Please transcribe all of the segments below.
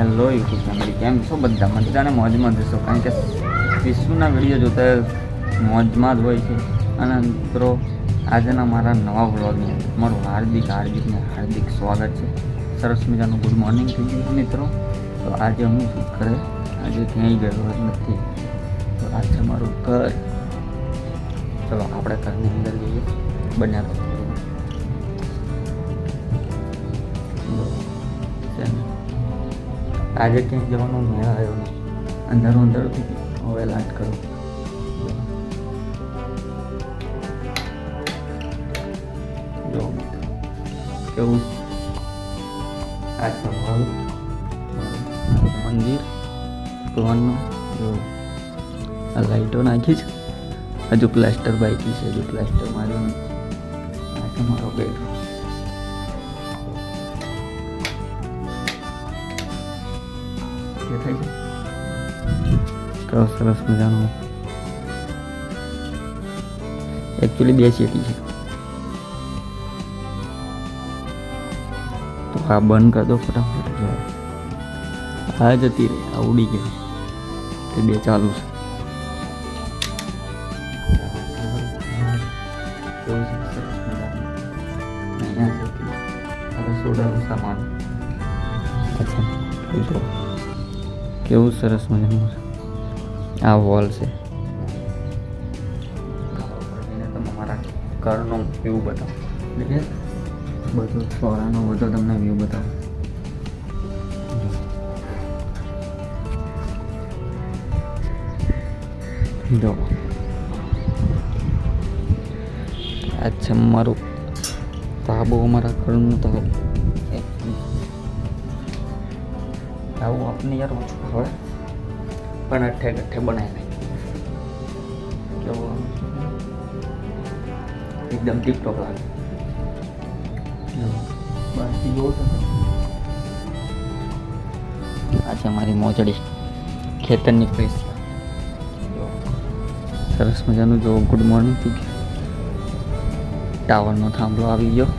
Hello YouTube family કેમ છો બધા? મજાને? મોજમાં જશો કારણ કે વિશ્વના વીડિયો જોતા મોજમાં જ હોય છે. અને મિત્રો, આજના મારા નવા વ્લોગની અંદર મારું હાર્દિક હાર્દિકને હાર્દિક સ્વાગત છે. સરસ મજાનું ગુડ મોર્નિંગ થઈ ગયું મિત્રો. તો આજે હું શું કરે? આજે ક્યાંય ગયો નથી. તો આ છે મારું ઘર. ચલો, આપણે ઘરની અંદર જઈએ. બન્યા આજે ક્યાંય જવાનો મેળ આવ્યો નહીં. અંધારું અંધારું થઈ ગયું. હવે લાટ કરો. જો કેવું આ છે હોલ મંદિર, ભગવાનનું. આ લાઈટો નાખી છે. હજુ પ્લાસ્ટર બાકી છે, હજુ પ્લાસ્ટર માર્યું નથી. આ છે મારો બેડરૂમ દેખાય છે કેવો સરસ મજાનો. એકચ્યુઅલી બે સીટી છે. તો આ બંધ કરી દો ફટાફટ. જો આ જતી રહી આ ઉડી ગઈ. તે બે ચાલુ છે. સોડાનું સામાન. કેવું સરસ મજાનું છે. આ વોલ છે. તમે મારા ઘરનો વ્યૂ બતાવો. એટલે બધો સોરાનો બધો તમને વ્યૂ બતાવો. જો. આ છે મારું તાબો અમારા ઘરનું તાબુ આવું આપણે યાર ઓછું હવે પણ અઠે ગઠ્ઠે બનાવી નાખ્યું કેવું એકદમ ટીપટોપ લાગે. બાકી છો આ છે મારી મોજડી ખેતરની પૈસા સરસ મજાનું, જો ગુડ મોર્નિંગ થઈ ગયું. ટાવરનો થાંભલો આવી ગયો.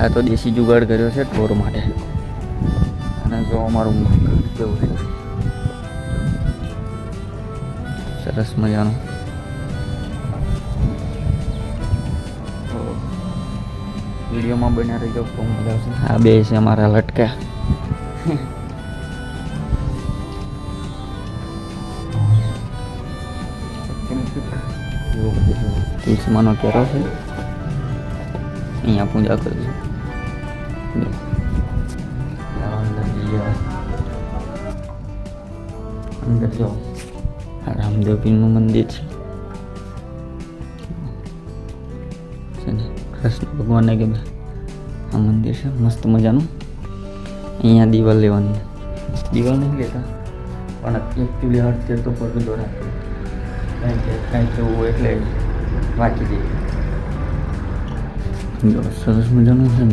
આ તો દેશી જુગાડ કર્યો છે ઢોર માટે. અને જો અમારું મકાન કેવું છે. સરસ મજાનું. વિડીયોમાં બન્યા રહીજો બહુ મજા આવશે. આ બે છે અમારા લટકા તુલસીમાનો કેરો છે. અહીંયા પૂજા કરજો. અંદર જો, આ રામદેવ પીરનું મંદિર છે. કૃષ્ણ ભગવાનને કે આ મંદિર છે, મસ્ત મજાનું. અહીંયા દિવાલ લેવાની. દિવાલ નહીં લેતા, પણ એકચ્યુઅલી અત્યારે તો પડતું રાખે કારણ કે, કાંઈ કેવું એટલે વાંચી દઈએ. જો, સરસ મજાનું છે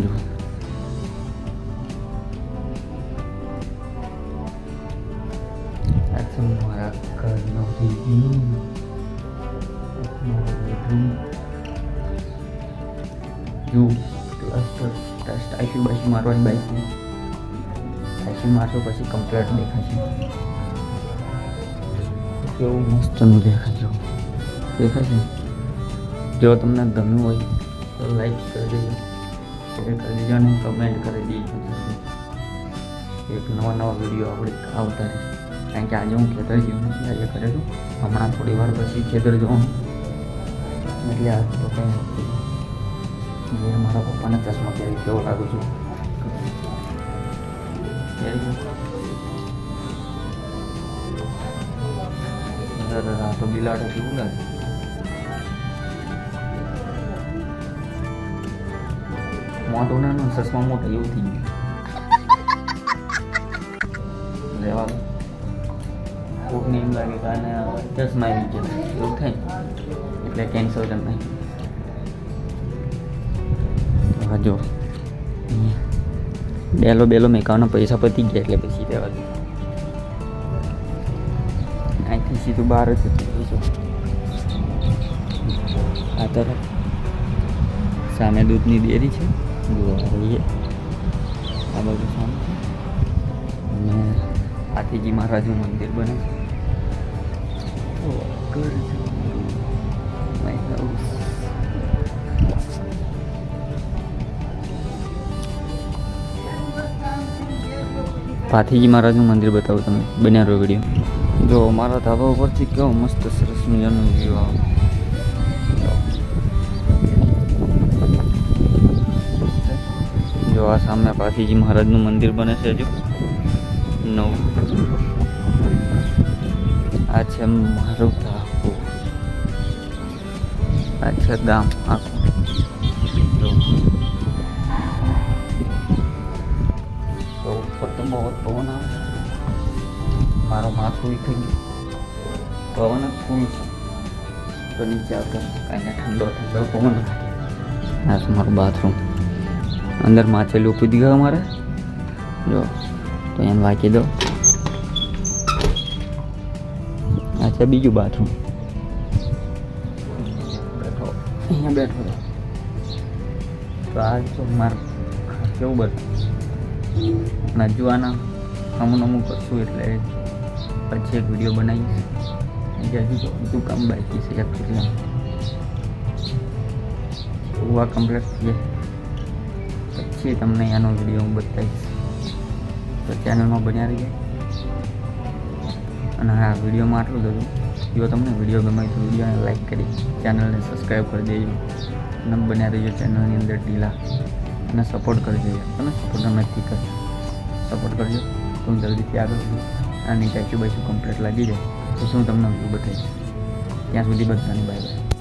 છે મારા ઘરનો રિવ્યુ બેડરૂમ પ્લાસ્ટર ટેસ્ટ આઈસી બાઈસી મારવાની બાઈકની આઈસી મારશો પછી કમ્પ્લેટ દેખાશે કેવું મસ્તનું દેખાય જો દેખાય છે જો તમને ગમ્યું હોય તો લાઈક કરી દેજો શેર કરી દેજો અને કમેન્ટ કરી દેજો એક નવા નવા વીડિયો આપણે આવતા રહેશે કારણ કે આજે હું ખેતર જીવન નથી આજે કરે છું. હમણાં થોડી વાર પછી ખેતર જવાનું એટલે આ તો કંઈ નથી. જે મારા પપ્પાને ચશ્મા પહેરી કેવો લાગુ છું. ગયો તો બિલાડો કેવું લાગે? મોટો નાનો, ચશ્મા મોટો, એવું થઈ ગયું. દો. કોકને એમ લાગે કે આને ચશ્મા આવી ગયા. એવું થાય? એટલે કેન્સલ કરી નાખ્યું જો બેલો બેલો મેકાવાના પૈસા પતી ગયા એટલે પછી રહેવા દો. અહીંથી સીધું બહાર જ આ તરફ સામે દૂધની ડેરી છે. જોવા રહીએ. આ બધું સામે અને હાથીજી મહારાજનું મંદિર બને છે. ઘર છે. My house. પાથીજી મહારાજનું મંદિર બતાવું તમે, બન્યા રહ્યો વીડિયો જો, મારા ધાબા ઉપરથી કેવો મસ્ત સરસ મજાનું વ્યૂ આવે જો, આ સામે પાથીજી મહારાજનું મંદિર બને છે હજુ નવું છે મારું ધાબુ આ છે ગામ આખું જો તો ઉપર તો બહુ જ પવન આવે છે. મારો માથું ઈ થઈ ગયું પવન જ ફૂલ છે તો નીચે આવતો કાંઈ ઠંડો ઠંડો પવન આ છે મારું બાથરૂમ અંદર માછેલું કૂદી ગયો મારે જો તો એને વાંચી દો છે બીજું બાથરૂમ. બેઠો. અહીંયા બેઠો. તો આ તો માર કેવું બધું અને હજુ અમુક અમુક કરશું એટલે પછી એક વીડિયો બનાવીશ. હજી બધું કામ બાકી છે એકચ્યુઅલી એવું આ કમ્પ્લીટ થઈ પછી તમને આનો વીડિયો હું બતાવીશ. તો ચેનલમાં બન્યા રહીએ અને હા, વિડીયોમાં આટલું જ હતું. જો તમને વીડિયો ગમે તો વિડીયોને લાઈક કરી ચેનલને સબસ્ક્રાઈબ કરી દેજો. અને બન્યા રહીજો ચેનલની અંદર ઢીલા. અને સપોર્ટ કરજો તમે સપોર્ટ નથી કરજો સપોર્ટ કરજો. તો હું જલ્દીથી આગળ આની ટેક્યુ બાઈશું કમ્પ્લીટ લાગી જાય. તો શું તમને બધું બતાવીશ? ત્યાં સુધી બધાની બાય બાય